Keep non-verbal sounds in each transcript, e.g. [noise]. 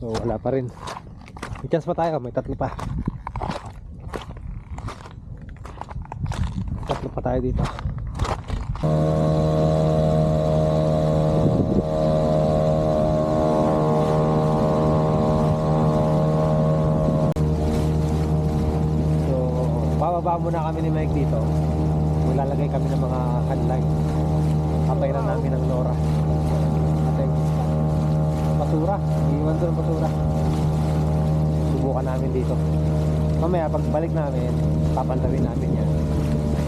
So wala pa rin. May chance pa tayo, may tatlo pa. Tatlo pa tayo dito. So, bababa muna kami ni Mike dito. Maglalagay kami ng mga handline. Kapairan namin ng Nora. Basura. Iwan doon ang basura. Subukan namin dito. Mamaya pagbalik namin, papantawin namin yan.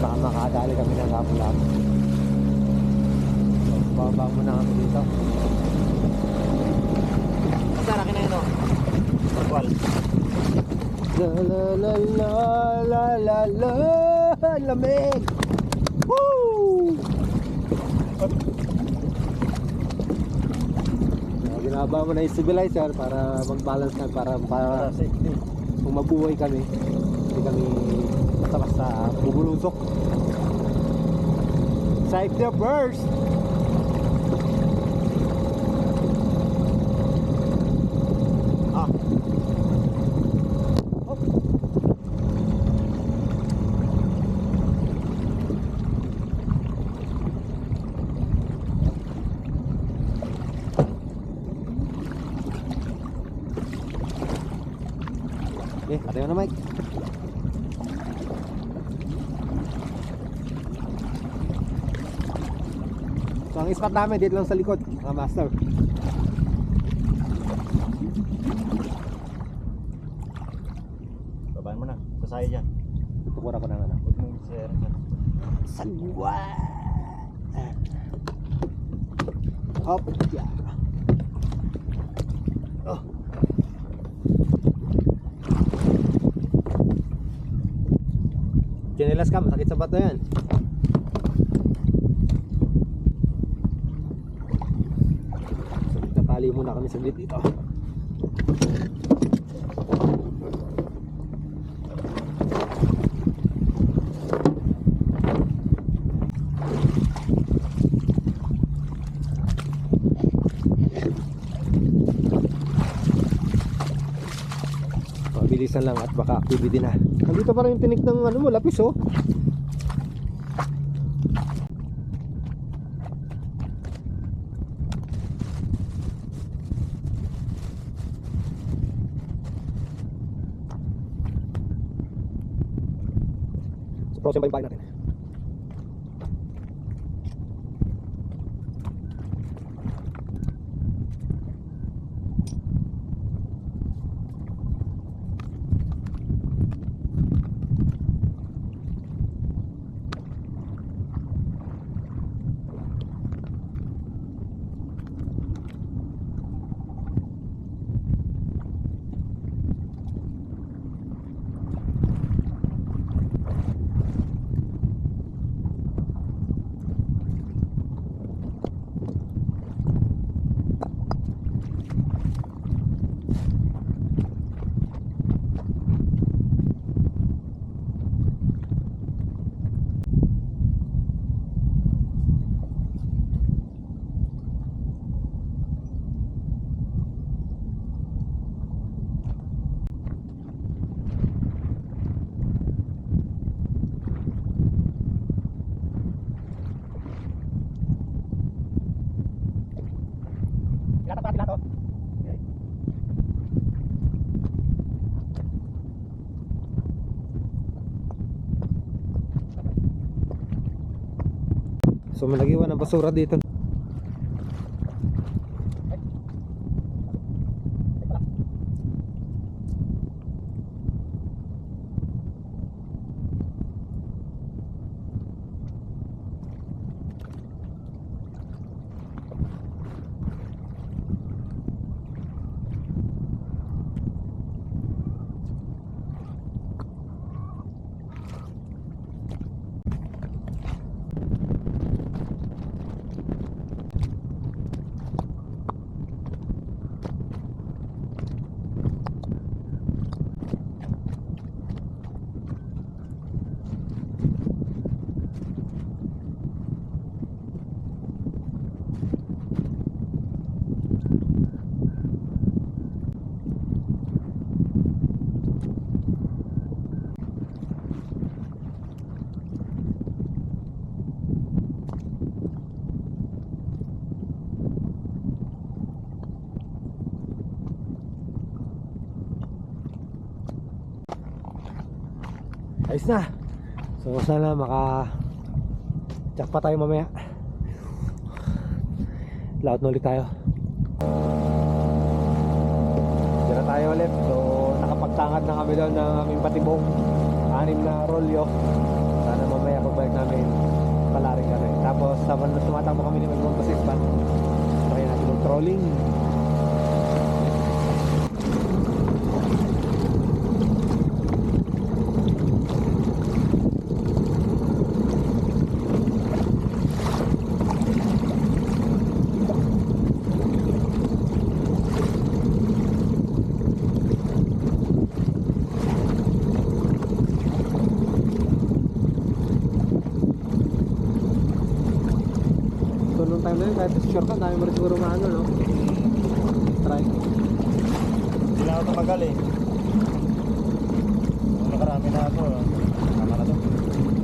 Baka makadali kami ng lapo-lapo. Bababa muna kami dito. Saraki na ito. Wal. La la la la la la la lamig. Woo! So, ginaba mo na yung stabilizer para mag-balance na para para kung mabuhay kami hindi kami basta-basta bubulusok safety first Ah. Okay, patayo na Mike. So ang spot namin dito lang sa likod, mga master. Babaan mo na. Sasaya dyan. Tutukur ako ng ano. Huwag mong sir. Sagwa! Hop, yeah. Oh. Chinelas ka, masakit sa bato yan. So, natali muna kami saglit dito. Mabilisan lang at baka activity na. Nandito pa rin yung tinik ng ano mo, lapis oh. So, frozen pa yung bahay natin. So may nagiwan ng basura dito. Ayos na. So sana maka check pa tayo mamaya. Laot na ulit tayo. Diyan na tayo ulit. So nakapagtangad na kami doon ng aming patibong. Anim na rolyo. Sana mamaya pagbalik namin palaring kami. Tapos sabang na tumatakbo kami ni Magmonto Sispan. Try natin mag-trolling. So nung time na yun, kahit shortcut, dami mo rin siguro maano, no? Try. Hindi na ako tumagal eh. Nung nakarami na ako. Tama na to.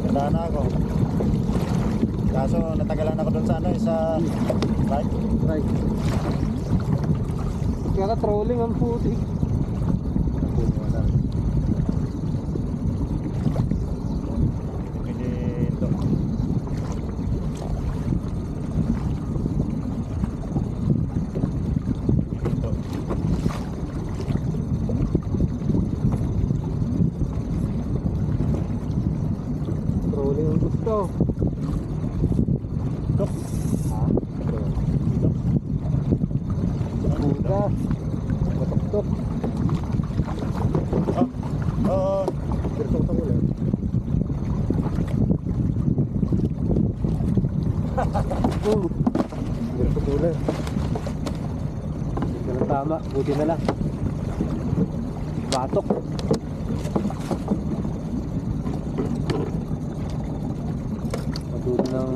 Gandaan na ako. Kaso natagalan ako doon sa ano eh, sa right. Try. Kaya trolling ang puti. Hindi ito. Ito. Trolling ang gusto. Ito. Ha? Ito. Puta. Matok-tok. Ah, Oo. Diretso sa ulo. Oh. Diretso sa ulo. Hindi na tama. Buti na lang. Ng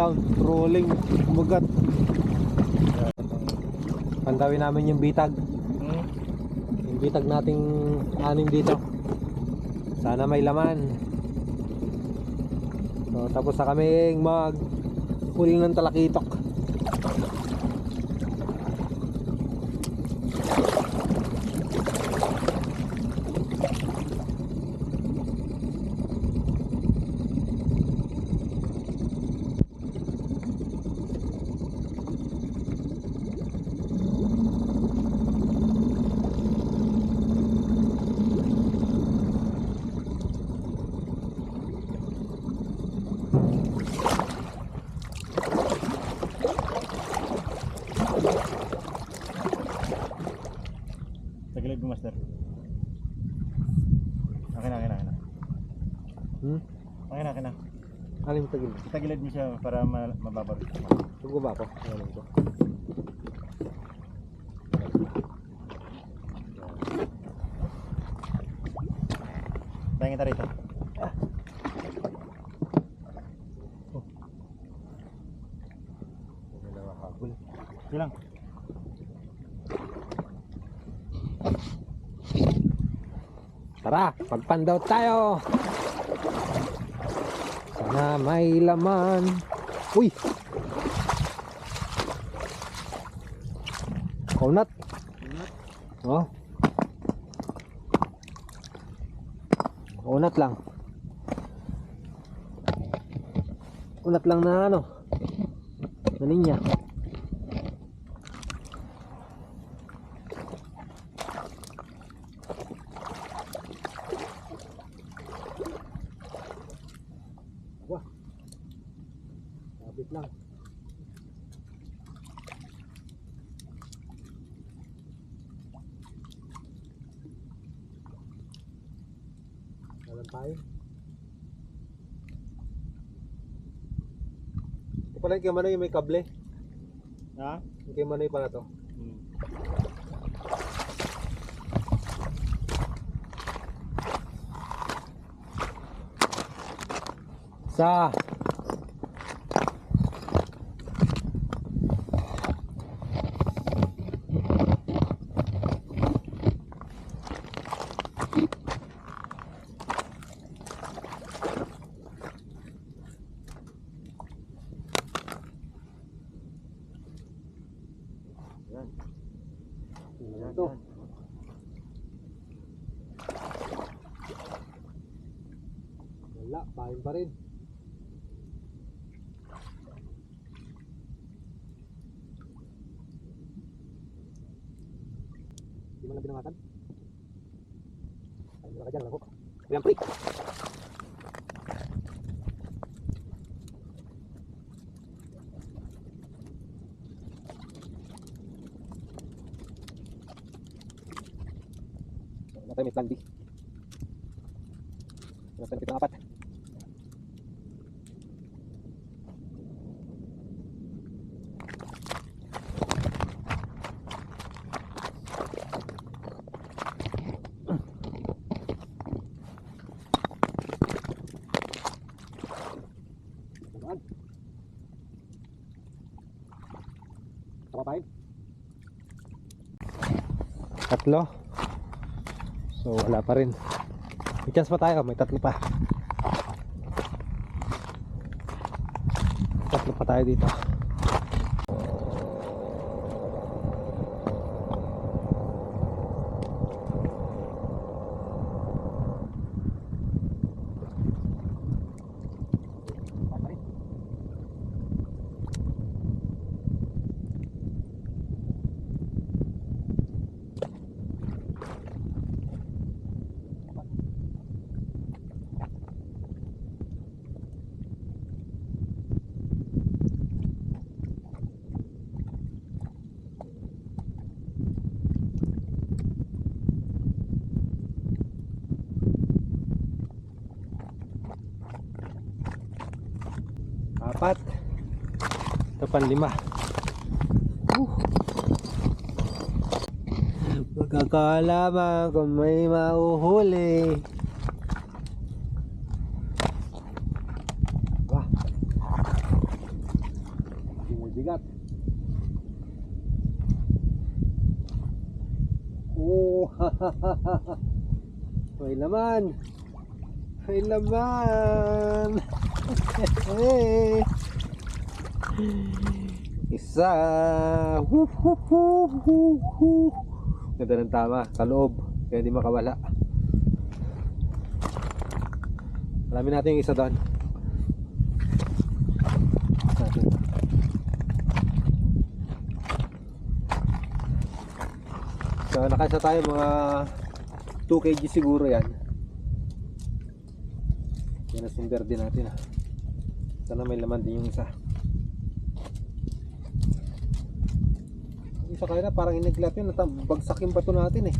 down, rolling, kumagat. Pandawin namin yung bitag. Hmm. Yung bitag nating anim dito. Sana may laman. Tapos na kaming mag huli ng talakitok. Tagilid mo, master. Akin na, akin na, akin na. Hmm? Akin na, akin na. Alim tagil. Tagilid mo siya para ma mababar. Tugo ba ako? Alam ko. Tingin kita rito. Hindi na makahabol. Sige lang. Tara, pagpandaw tayo. Sana may laman. Uy! Kaunat. Oh. Kaunat lang. Unat lang na ano. Na ninya. Wah. Sabit lang. Alam tayo. Ito pala yung yung may kable. Ha? Yung Kemanoy pala to. Isa. Wala, pahin pa rin. Di mo lang binangakan? Ay, wala ka dyan, lang ko. Ayan, pre. Tatlo. So wala pa rin. May chance pa tayo, may tatlo pa. Tatlo pa tayo dito. Apat. Ito pang lima. Uh. Magkakalaman kung may mauhuli. Binibigat. Oh, may laman. May laman. Isa. Woo, woo, woo, woo, woo. Ganda ng tama. Kaloob. Kaya di makawala. Alamin natin yung isa doon. So nakasa tayo mga 2 kg siguro yan. Yan ang sumber din natin ah. Sana may laman din yung isa. Yung isa kaya na parang iniglat yun. Bagsak yung bato natin eh.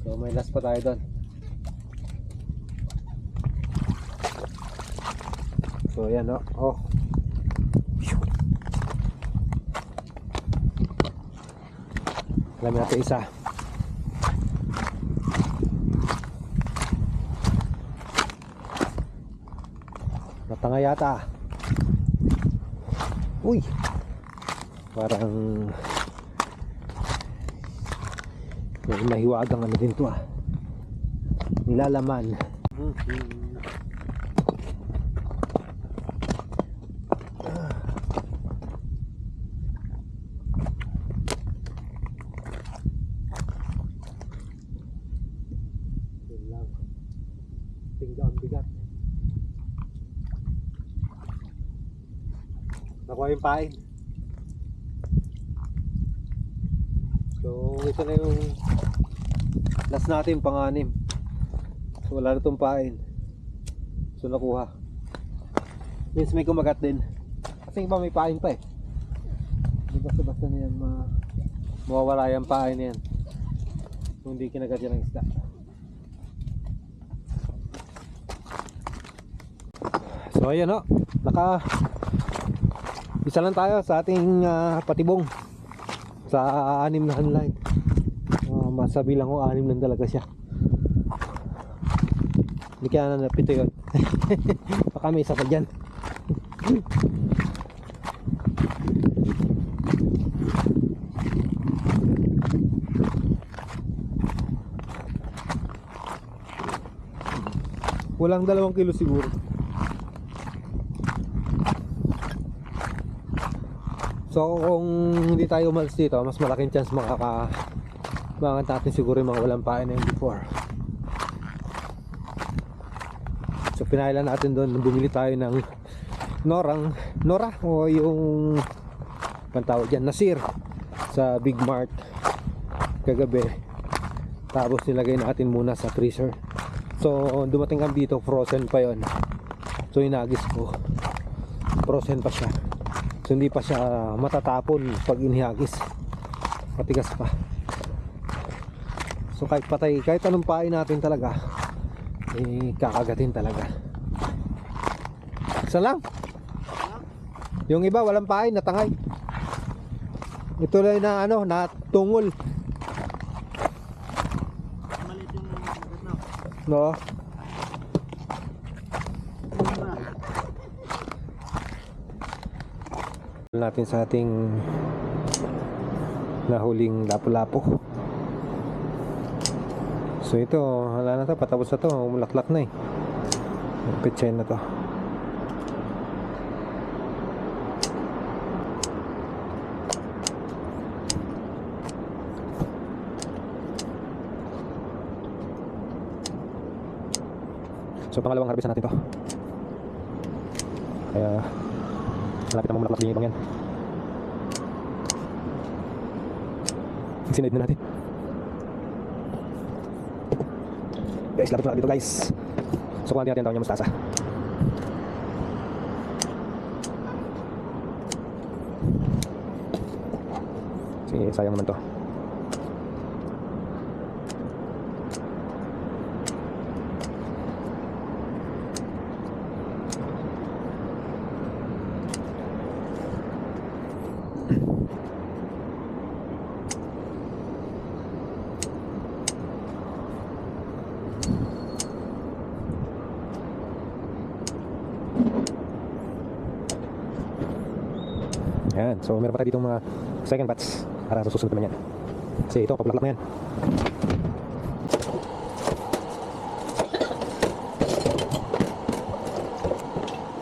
So may last pa tayo doon. So yan oh. Oh. Alam natin isa. Natanga yata. Uy. Parang may nahiwagang ano din to ah. Nilalaman. Yun lang. Tingga ang bigat. Nakuha yung pain. So, ito na yung last natin, pang-anim. So, wala na itong pain. So, nakuha. Means may kumagat din. Kasi iba may pain pa eh. Hindi basta-basta na yan ma mawawala yung pain na yan. Kung hindi kinagat yan ng isda. So ayan o, naka isa lang tayo sa ating ah, patibong sa anim na hanlay. Uh, masabi lang ko anim lang talaga siya. Hindi kaya na napito yun. [laughs] Baka may isa pa dyan. Walang dalawang kilo siguro. So kung hindi tayo umalis dito, mas malaking chance makaka Makangat natin siguro yung mga walang pain na yung before. So pinailan natin doon, bumili tayo ng Norang, Nora o yung pantawag dyan, Nasir sa Big Mart kagabi. Tapos nilagay natin muna sa freezer. So dumating kami dito, frozen pa yon. So inagis ko. Frozen pa siya. So hindi pa siya matatapon pag inihagis. Matigas pa. So kahit patay, kahit anong pain natin talaga, eh kakagatin talaga. Isa lang. Yung iba walang pain, natangay. Ito lang na ano, na tungol. Malit yung agad na. No? Natin sa ating nahuling lapu-lapo. So ito, wala na to, patapos na to, umulaklak na eh. Petsen na to. So pangalawang harvest na natin to. Kaya malapit na mamulaklak din yung ibang yan. Sinide na natin. Guys, lapit na dito guys. So kung natin ang tawag niya mustasa. Sige, sayang naman to. Yan. So meron pa tayo ditong mga second batch para sa susunod naman yan. Kasi ito, papulaklak na yan.